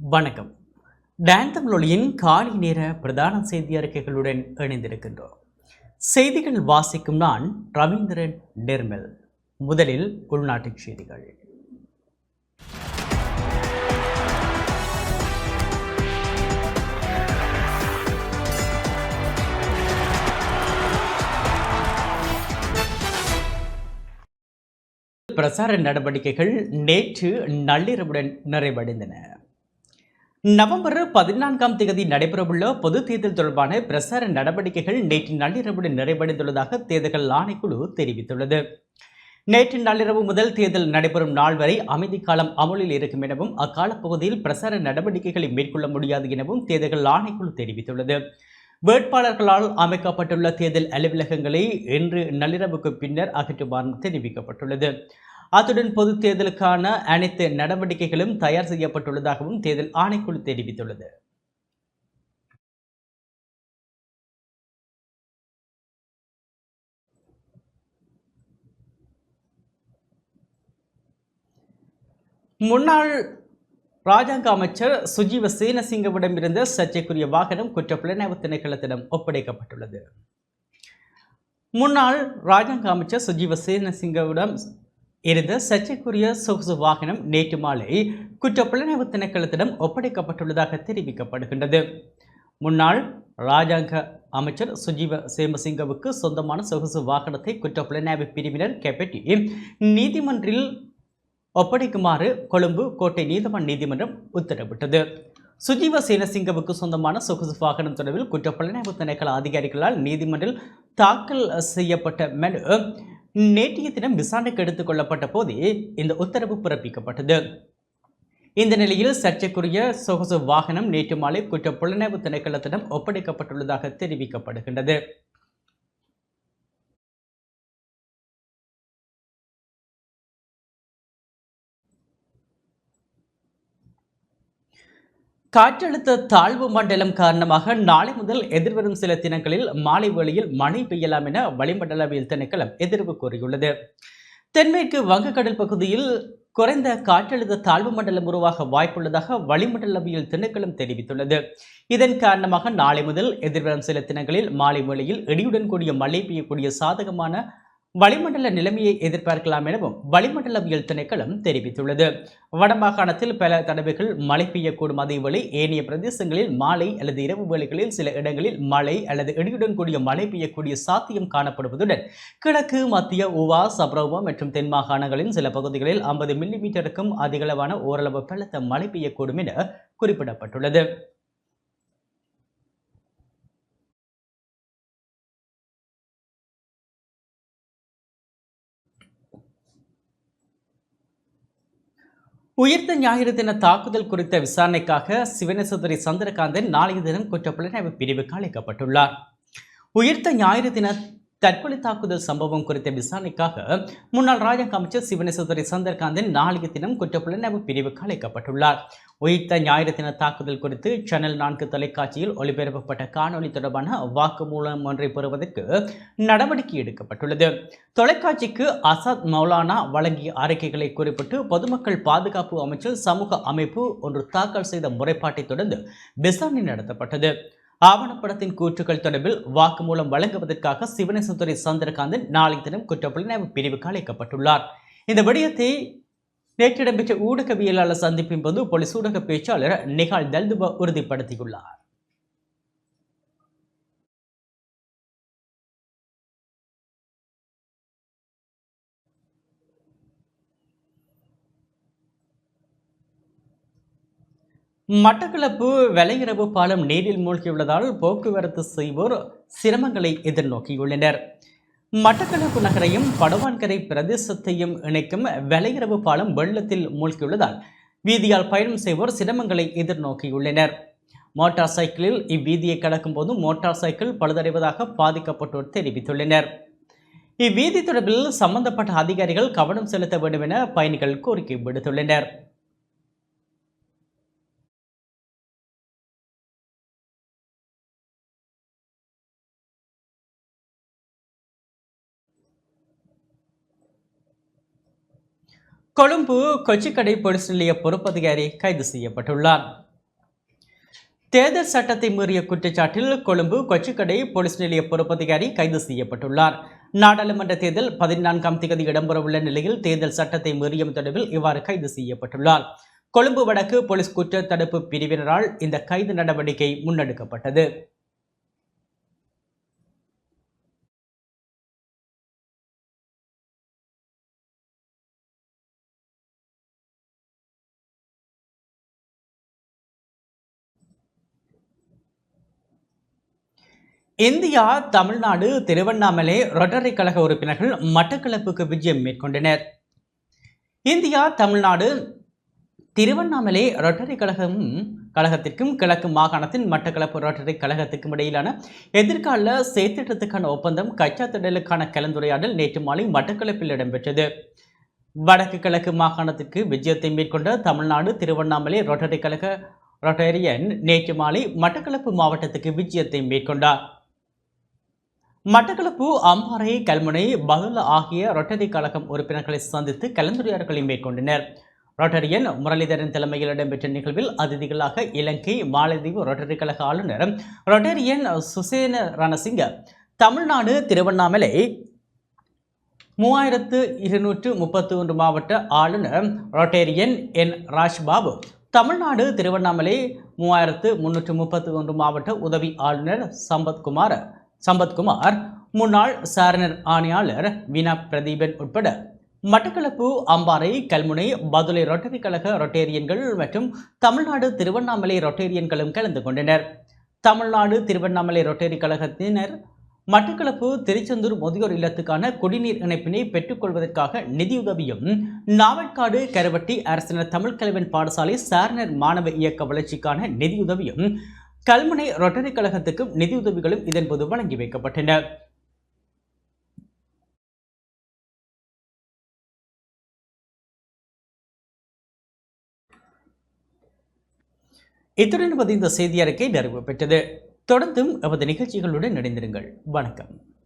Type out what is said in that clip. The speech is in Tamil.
வணக்கம். டேந்தம் தமிழொலியின் காலை நேர பிரதான செய்தி அறிக்கைகளுடன் இணைந்திருக்கின்றோம். செய்திகள் வாசிக்கும் நான் ரவீந்திரன் நிர்மல். முதலில் உள்நாட்டு செய்திகள். பிரசார நடவடிக்கைகள் நேற்று நள்ளிரவுடன் நிறைவடைந்தன. நவம்பர் பதினான்காம் தேதி நடைபெறவுள்ள பொது தேர்தல் தொடர்பான பிரசார நடவடிக்கைகள் நேற்று நள்ளிரவுடன் நிறைவடைந்துள்ளதாக தேர்தல் ஆணைக்குழு தெரிவித்துள்ளது. நேற்று நள்ளிரவு முதல் தேர்தல் நடைபெறும் நாள் வரை அமைதி காலம் அமலில் இருக்கும் எனவும் அக்கால பகுதியில் பிரசார நடவடிக்கைகளை மேற்கொள்ள முடியாது எனவும் தேர்தல் ஆணைக்குழு தெரிவித்துள்ளது. வேட்பாளர்களால் அமைக்கப்பட்டுள்ள தேர்தல் அலுவலகங்களை இன்று நள்ளிரவுக்கு பின்னர் அகற்றுமாறும் தெரிவிக்கப்பட்டுள்ளது. அத்துடன் பொது தேர்தலுக்கான அனைத்து நடவடிக்கைகளும் தயார் செய்யப்பட்டுள்ளதாகவும் தேர்தல் ஆணைக்குழு தெரிவித்துள்ளது. முன்னாள் ராஜாங்க அமைச்சர் சுஜீவ சேனசிங்கவிடம் இருந்த சர்ச்சைக்குரிய வாகனம் குற்ற புலனாய்வு திணைக்களத்திடம் ஒப்படைக்கப்பட்டுள்ளது. முன்னாள் ராஜாங்க அமைச்சர் சுஜீவ சேனசிங்கவிடம் இருந்த சர்ச்சைக்குரிய சொகுசு வாகனம் நேற்று மாலை குற்ற புலனாய்வு திணைக்களத்திடம் ஒப்படைக்கப்பட்டுள்ளதாக தெரிவிக்கப்படுகின்றது. முன்னாள் ராஜாங்க அமைச்சர் சுஜீவ சேமசிங்கவுக்கு சொந்தமான சொகுசு வாகனத்தை குற்ற புலனாய்வு பிரிவினர் கைப்பற்றி நீதிமன்றில் ஒப்படைக்குமாறு கொழும்பு கோட்டை நீதிமன்ற நீதிமன்றம் உத்தரவிட்டது. சுஜீவ சேனசிங்கவுக்கு சொந்தமான சொகுசு வாகனம் தொடர்பில் குற்ற புலனாய்வு திணைக்கள அதிகாரிகளால் நீதிமன்றில் தாக்கல் செய்யப்பட்ட மனு நேற்றைய தினம் விசாரணைக்கு எடுத்துக் கொள்ளப்பட்ட போதே இந்த உத்தரவு பிறப்பிக்கப்பட்டது. இந்த நிலையில் சர்ச்சைக்குரிய சொகுசு வாகனம் நேற்று மாலை குற்ற புலனாய்வு திணைக்களத்திடம் ஒப்படைக்கப்பட்டுள்ளதாக தெரிவிக்கப்படுகின்றது. காற்றழுத்த தாழ்வு மண்டலம் காரணமாக நாளை முதல் எதிர்வரும் சில தினங்களில் மாலை வேளையில் மழை பெய்யலாம் என வளிமண்டலவியல் திணைக்களம் எதிர்வு கூறியுள்ளது. தென்மேற்கு வங்கக்கடல் பகுதியில் குறைந்த காற்றழுத்த தாழ்வு மண்டலம் உருவாக வாய்ப்புள்ளதாக வளிமண்டலவியல் திணைக்களம் தெரிவித்துள்ளது. இதன் காரணமாக நாளை முதல் எதிர்வரும் சில தினங்களில் மாலை வேளையில் இடியுடன் கூடிய மழை பெய்யக்கூடிய சாதகமான வளிமண்டல நிலைமையை எதிர்பார்க்கலாம் எனவும் வளிமண்டலவியல் திணைக்களம் தெரிவித்துள்ளது. வடமாகாணத்தில் பல தடவைகள் மழை பெய்யக்கூடும். அதேவேளை ஏனைய பிரதேசங்களில் மாலை அல்லது இரவு வேளைகளில் சில இடங்களில் மழை அல்லது இடியுடன் கூடிய மழை பெய்யக்கூடிய சாத்தியம் காணப்படுவதுடன் கிழக்கு மத்திய உவா சப்ரவா மற்றும் தென் மாகாணங்களின் சில பகுதிகளில் ஐம்பது மில்லிமீட்டருக்கும் அதிகளவான ஓரளவு பலத்த மழை பெய்யக்கூடும் என குறிப்பிடப்பட்டுள்ளது. உயிர்த்த ஞாயிறு தின தாக்குதல் குறித்த விசாரணைக்காக சிவனேசதுரை சந்திரகாந்தன் நாளைய தினம் குற்றப்புலனாய்வு பிரிவுக்கு அழைக்கப்பட்டுள்ளார். உயிர்த்த ஞாயிறு தின தற்கொலை தாக்குதல் சம்பவம் குறித்த விசாரணைக்காக முன்னாள் ராஜாங்க அமைச்சர் சிவனேசதுரை சந்திரகாந்தன் நாளைய தினம் குற்றப்புலனாய்வு பிரிவுக்கு அழைக்கப்பட்டுள்ளார். உயிர்த்த ஞாயிறு தின தாக்குதல் குறித்து சேனல் நான்கு தொலைக்காட்சியில் ஒளிபரப்பப்பட்ட காணொலி தொடர்பான வாக்குமூலம் ஒன்றை பெறுவதற்கு நடவடிக்கை எடுக்கப்பட்டுள்ளது. தொலைக்காட்சிக்கு அசாத் மௌலானா வழங்கிய அறிக்கைகளை குறிப்பிட்டு பொதுமக்கள் பாதுகாப்பு அமைச்சர் சமூக அமைப்பு ஒன்று தாக்கல் செய்த முறைப்பாட்டை தொடர்ந்து விசாரணை நடத்தப்பட்டது. ஆவணப்படத்தின் கூற்றுகள் தொடர்பில் வாக்குமூலம் வழங்குவதற்காக சிவனேசத்துறை சந்திரகாந்தன் நாளை தினம் குற்றப்புலனாய்வு பிரிவுக்கு அழைக்கப்பட்டுள்ளார். இந்த விடயத்தை நேற்று இடம்பெற்ற ஊடகவியலாளர் சந்திப்பின் போது போலீஸ் ஊடக பேச்சாளர் நிகால் தல்துபா உறுதிப்படுத்தியுள்ளார். மட்டக்களப்பு வெலையிரவு பாலம் நீரில் மூழ்கியுள்ளதால் போக்குவரத்து செய்வோர் சிரமங்களை எதிர்நோக்கியுள்ளனர். மட்டக்களப்பு நகரையும் படவான்கரை பிரதேசத்தையும் இணைக்கும் வெலையிரவு பாலம் வெள்ளத்தில் மூழ்கியுள்ளதால் வீதியால் பயணம் செய்வோர் சிரமங்களை எதிர்நோக்கியுள்ளனர். மோட்டார் சைக்கிளில் இவ்வீதியை கடக்கும் போது மோட்டார் சைக்கிள் பழுதடைவதாக பாதிக்கப்பட்டோர் தெரிவித்துள்ளனர். இவ்வீதி தொடர்பில் சம்பந்தப்பட்ட அதிகாரிகள் கவனம் செலுத்த வேண்டும் என பயணிகள் கோரிக்கை விடுத்துள்ளனர். கொழும்பு கொச்சிக்கடை போலீஸ் நிலைய பொறுப்பதிகாரி கைது செய்யப்பட்டுள்ளார். தேர்தல் சட்டத்தை மீறிய குற்றச்சாட்டில் கொழும்பு கொச்சிக்கடை போலீஸ் நிலைய பொறுப்பதிகாரி கைது செய்யப்பட்டுள்ளார். நாடாளுமன்ற தேர்தல் பதினான்காம் தேதி இடம்பெறவுள்ள நிலையில் தேர்தல் சட்டத்தை மீறியம் தொடர்பில் இவ்வாறு கைது செய்யப்பட்டுள்ளார். கொழும்பு வடக்கு போலீஸ் குற்ற தடுப்பு பிரிவினரால் இந்த கைது நடவடிக்கை முன்னெடுக்கப்பட்டது. இந்தியா தமிழ்நாடு திருவண்ணாமலை ரொட்டரி கழக உறுப்பினர்கள் மட்டக்களப்புக்கு விஜயம் மேற்கொண்டனர். இந்தியா தமிழ்நாடு திருவண்ணாமலை ரொட்டரி கழகம் கழகத்திற்கும் கிழக்கு மாகாணத்தின் மட்டக்களப்பு ரொட்டரி கழகத்திற்கும் இடையிலான எதிர்கால செயற்திட்டத்துக்கான ஒப்பந்தம் கச்சா திடலுக்கான கலந்துரையாடல் நேற்று மாலை மட்டக்களப்பில் இடம்பெற்றது. வடக்கு கிழக்கு மாகாணத்திற்கு விஜயத்தை மேற்கொண்ட தமிழ்நாடு திருவண்ணாமலை ரொட்டரி கழக ரொட்டேரியன் நேற்று மாலை மட்டக்களப்பு மாவட்டத்துக்கு விஜயத்தை மேற்கொண்டார். மட்டக்களப்பு அம்பாறை கல்முனை பதுல ஆகிய ரொட்டரி கழகம் உறுப்பினர்களை சந்தித்து கலந்துரையாடல்களை மேற்கொண்டனர். ரொட்டரியன் முரளிதரன் தலைமையில் இடம்பெற்ற நிகழ்வில் அதிதிகளாக இலங்கை மாலத்தீவு ரொட்டரி கழக ஆளுநர் ரொட்டரியன் சுசேன ரணசிங்க தமிழ்நாடு திருவண்ணாமலை மூவாயிரத்து இருநூற்று முப்பத்தி ஒன்று மாவட்ட ஆளுநர் ரொட்டேரியன் என். ராஜ்பாபு தமிழ்நாடு திருவண்ணாமலை மூவாயிரத்து முன்னூற்று முப்பத்தி ஒன்று மாவட்ட உதவி ஆளுநர் சம்பத்குமார் சம்பத்குமார் முன்னாள் சாரணர் ஆணையாளர் வினா பிரதீபன் உட்பட மட்டக்களப்பு அம்பாறை கல்முனை பதுளை ரொட்டரி கழக ரொட்டேரியன்கள் மற்றும் தமிழ்நாடு திருவண்ணாமலை ரொட்டேரியன்களும் கலந்து கொண்டனர். தமிழ்நாடு திருவண்ணாமலை ரொட்டரி கழகத்தினர் மட்டக்களப்பு திருச்செந்தூர் முதியோர் இல்லத்துக்கான குடிநீர் இணைப்பினை பெற்றுக்கொள்வதற்காக நிதியுதவியும் நாவற்காடு கருவட்டி அரசினர் தமிழ் கல்வன் பாடசாலை சாரணர் மாணவ இயக்க வளர்ச்சிக்கான நிதியுதவியும் கல்முனை ரொட்டரி கழகத்துக்கும் நிதியுதவிகளும் இதன்போது வழங்கி வைக்கப்பட்டன. இத்துடன் இந்த செய்தி அறிக்கை நிறைவு பெற்றது. தொடர்ந்தும் எமது நிகழ்ச்சிகளுடன் இணைந்திருங்கள். வணக்கம்.